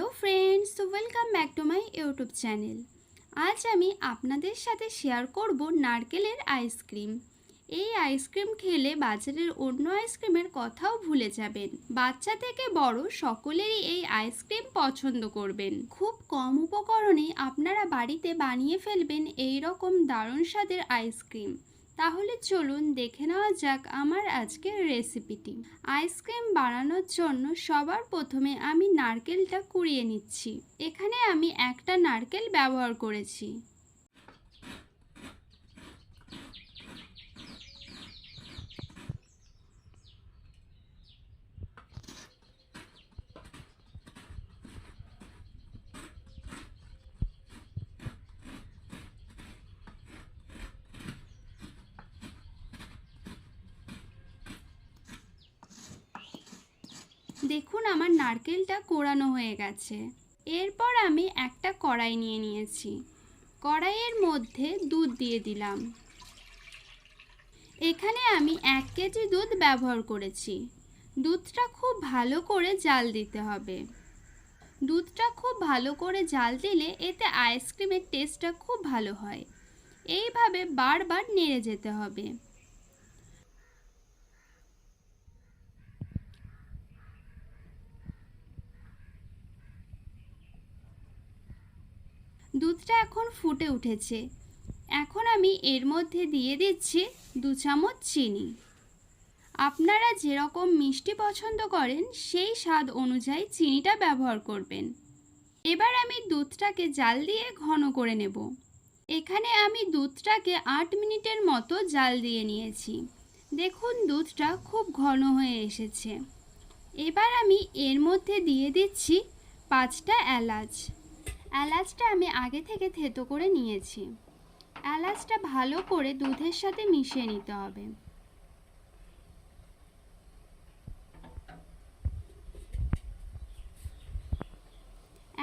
Hello friends welcome back to my YouTube channel. আজ আমি আপনাদের সাথে শেয়ার করব নারকেলের আইসক্রিম। এই আইসক্রিম খেলে বাজারের অন্য আইসক্রিমের কথাও ভুলে যাবেন। বাচ্চা থেকে বড় সকলেরই এই আইসক্রিম পছন্দ করবেন। খুব কম উপকরণে আপনারা বাড়িতে বানিয়ে ফেলবেন এই রকম দারুণ স্বাদের আইসক্রিম। তাহলে চলুন দেখে নেওয়া যাক আমার আজকের রেসিপিটি। আইসক্রিম বানানোর জন্য সবার প্রথমে আমি নারকেলটা কুড়িয়ে নিচ্ছি। এখানে আমি একটা নারকেল ব্যবহার করেছি। দেখুন আমার নারকেলটা কোড়ানো হয়ে গেছে। এরপর আমি একটা কড়াই নিয়ে নিয়েছি। কড়াইয়ের মধ্যে দুধ দিয়ে দিলাম। এখানে আমি এক কেজি দুধ ব্যবহার করেছি। দুধটা খুব ভালো করে জাল দিতে হবে। দুধটা খুব ভালো করে জাল দিলে এতে আইসক্রিমের টেস্টটা খুব ভালো হয়। এইভাবে বারবার নেড়ে যেতে হবে। দুধটা এখন ফুটে উঠেছে। এখন আমি এর মধ্যে দিয়ে দিচ্ছি দু চামচ চিনি। আপনারা যেরকম মিষ্টি পছন্দ করেন, সেই স্বাদ অনুযায়ী চিনিটা ব্যবহার করবেন। এবার আমি দুধটাকে জাল দিয়ে ঘন করে নেব। এখানে আমি দুধটাকে আট মিনিটের মতো জাল দিয়ে নিয়েছি। দেখুন, দুধটা খুব ঘন হয়ে এসেছে। এবার আমি এর মধ্যে দিয়ে দিচ্ছি পাঁচটা এলাচ। এলাচটা আমি আগে থেকে থেতো করে নিয়েছি। এলাচটা ভালো করে দুধের সাথে মিশিয়ে নিতে হবে।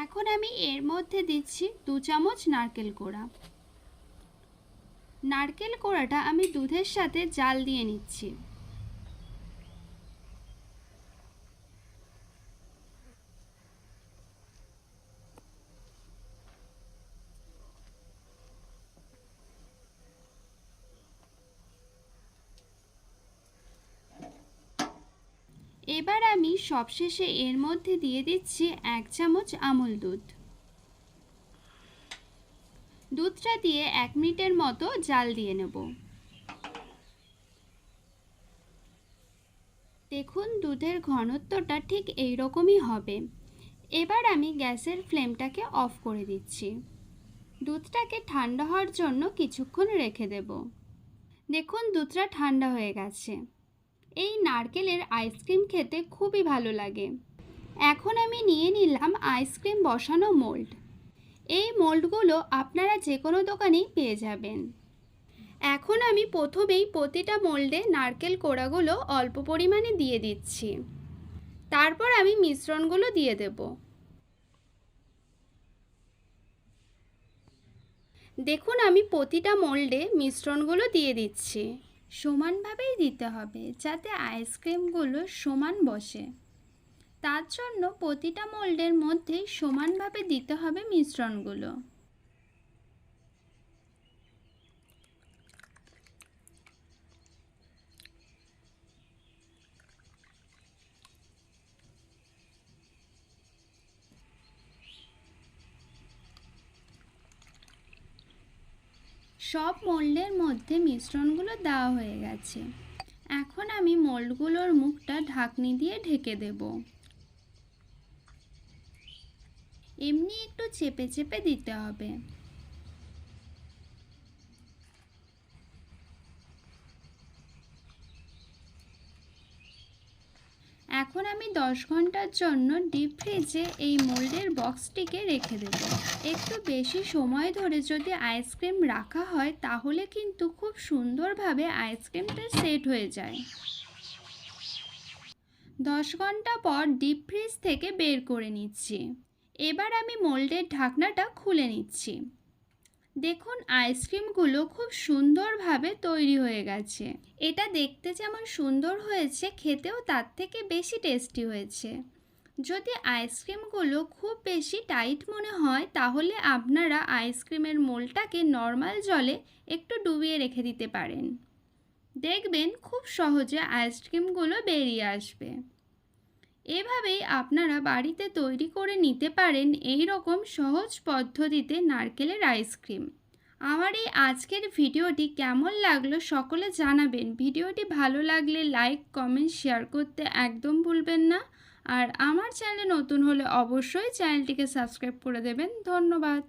এখন আমি এর মধ্যে দিচ্ছি দু চামচ নারকেল কোড়া। নারকেল কোড়াটা আমি দুধের সাথে জাল দিয়ে নিচ্ছি এবার আমি সবশেষে এর মধ্যে দিয়ে দিচ্ছি এক চামচ আমুল দুধ। দুধটা দিয়ে এক মিনিটের মতো জাল দিয়ে নেব। দেখুন দুধের ঘনত্বটা ঠিক এই রকমই হবে। এবার আমি গ্যাসের ফ্লেমটাকে অফ করে দিচ্ছি। দুধটাকে ঠান্ডা হওয়ার জন্য কিছুক্ষণ রেখে দেব। দেখুন দুধটা ঠান্ডা হয়ে গেছে। এই নারকেলের আইসক্রিম খেতে খুবই ভালো লাগে। এখন আমি নিয়ে নিলাম আইসক্রিম বসানো মোল্ড। এই মোল্ডগুলো আপনারা যে কোনো দোকানেই পেয়ে যাবেন। এখন আমি প্রথমেই প্রতিটা মোল্ডে নারকেল কোড়াগুলো অল্প পরিমাণে দিয়ে দিচ্ছি। তারপর আমি মিশ্রণগুলো দিয়ে দেব। দেখুন আমি প্রতিটা মোল্ডে মিশ্রণগুলো দিয়ে দিচ্ছি। সমানভাবেই দিতে হবে যাতে আইসক্রিমগুলো সমান বসে। তার জন্য প্রতিটা মোল্ডের মধ্যেই সমানভাবে দিতে হবে মিশ্রণগুলো। সব মোল্ডের মধ্যে মিশ্রণগুলো দেওয়া হয়ে গেছে। এখন আমি মোল্ডগুলোর মুখটা ঢাকনি দিয়ে ঢেকে দেব। এমনি একটু চেপে চেপে দিতে হবে। এখন আমি দশ ঘণ্টার জন্য ডিপ ফ্রিজে এই মোল্ডের বক্সটিকে রেখে দেব। একটু বেশি সময় ধরে যদি আইসক্রিম রাখা হয়, তাহলে কিন্তু খুব সুন্দরভাবে আইসক্রিমটা সেট হয়ে যায়। দশ ঘণ্টা পর ডিপ ফ্রিজ থেকে বের করে নিচ্ছি। এবার আমি মোল্ডের ঢাকনাটা খুলে নিচ্ছি। দেখুন, আইসক্রিমগুলো খুব সুন্দরভাবে তৈরি হয়ে গেছে। এটা দেখতে যেমন সুন্দর হয়েছে, খেতেও তার থেকে বেশি টেস্টি হয়েছে। যদি আইসক্রিমগুলো খুব বেশি টাইট মনে হয়, তাহলে আপনারা আইসক্রিমের মোলটাকে নর্মাল জলে একটু ডুবিয়ে রেখে দিতে পারেন। দেখবেন খুব সহজে আইসক্রিমগুলো বেরিয়ে আসবে। এভাবেই আপনারা বাড়িতে তৈরি করে নিতে পারেন এই রকম সহজ পদ্ধতিতে নারকেলের আইসক্রিম আমার এই আজকের ভিডিওটি কেমন লাগল সকলে জানাবেন। ভিডিওটি ভালো লাগলে লাইক কমেন্ট শেয়ার করতে একদম ভুলবেন না। আর আমার চ্যানেলে নতুন হলে অবশ্যই চ্যানেলটিকে সাবস্ক্রাইব করে দেবেন। ধন্যবাদ।